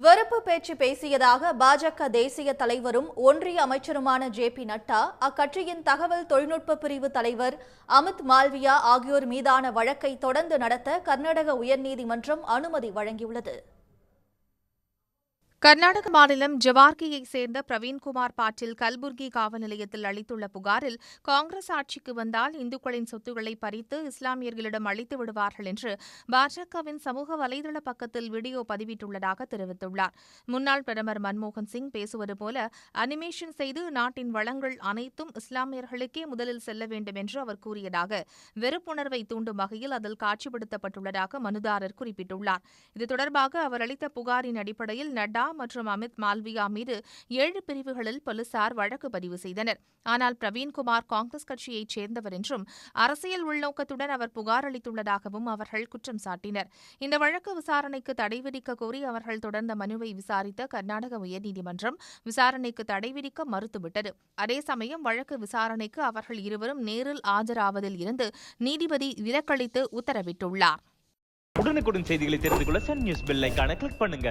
வெறுப்பு பேச்சு பேசியதாக பாஜக தேசிய தலைவரும் ஒன்றிய அமைச்சருமான ஜே பி நட்டா அக்கட்சியின் தகவல் தொழில்நுட்ப பிரிவு தலைவர் அமித் மால்வியா ஆகியோர் மீதான வழக்கை தொடர்ந்து நடத்த கர்நாடக உயர்நீதிமன்றம் அனுமதி வழங்கியுள்ளது. கர்நாடக மாநிலம் ஜவார்கியைச் சேர்ந்த பிரவீன்குமார் பாட்டில் கல்புர்கி காவல் நிலையத்தில் அளித்துள்ள புகாரில் காங்கிரஸ் ஆட்சிக்கு வந்தால் இந்துக்களின் சொத்துக்களை பறித்து இஸ்லாமியர்களிடம் அளித்து விடுவார்கள் என்று பாஜகவின் சமூக வலைதள பக்கத்தில் வீடியோ பதிவிட்டுள்ளதாக தெரிவித்துள்ளார். முன்னாள் பிரதமர் மன்மோகன் சிங் பேசுவது போல அனிமேஷன் செய்து நாட்டின் வளங்கள் அனைத்தும் இஸ்லாமியர்களுக்கே முதலில் செல்ல வேண்டும் என்று அவர் கூறியதாக வெறுப்புணர்வை தூண்டும் வகையில் அதில் காட்சிப்படுத்தப்பட்டுள்ளதாக மனுதாரர் குறிப்பிட்டுள்ளார். இது தொடர்பாக அவர் அளித்த புகாரின் அடிப்படையில் நட்டா மற்றும் அமித் மால்வியா மீது ஏழு பிரிவுகளில் போலீசார் வழக்கு பதிவு செய்தனர். ஆனால் பிரவீன்குமார் காங்கிரஸ் கட்சியைச் சேர்ந்தவர் என்றும் அரசியல் உள்நோக்கத்துடன் அவர் புகார் அளித்துள்ளதாகவும் அவர்கள் குற்றம் சாட்டினர். இந்த வழக்கு விசாரணைக்கு தடை விதிக்க கோரி அவர்கள் தொடர்ந்த மனுவை விசாரித்த கர்நாடக உயர்நீதிமன்றம் விசாரணைக்கு தடை விதிக்க மறுத்துவிட்டது. அதே சமயம் வழக்கு விசாரணைக்கு அவர்கள் இருவரும் நேரில் ஆஜராவதில் இருந்து நீதிபதி விலக்களித்து உத்தரவிட்டுள்ளார். உடனுக்குடன் செய்திகளை தெரிந்து கொள்ள சன் நியூஸ் பெல் ஐகானை கிளிக் பண்ணுங்க.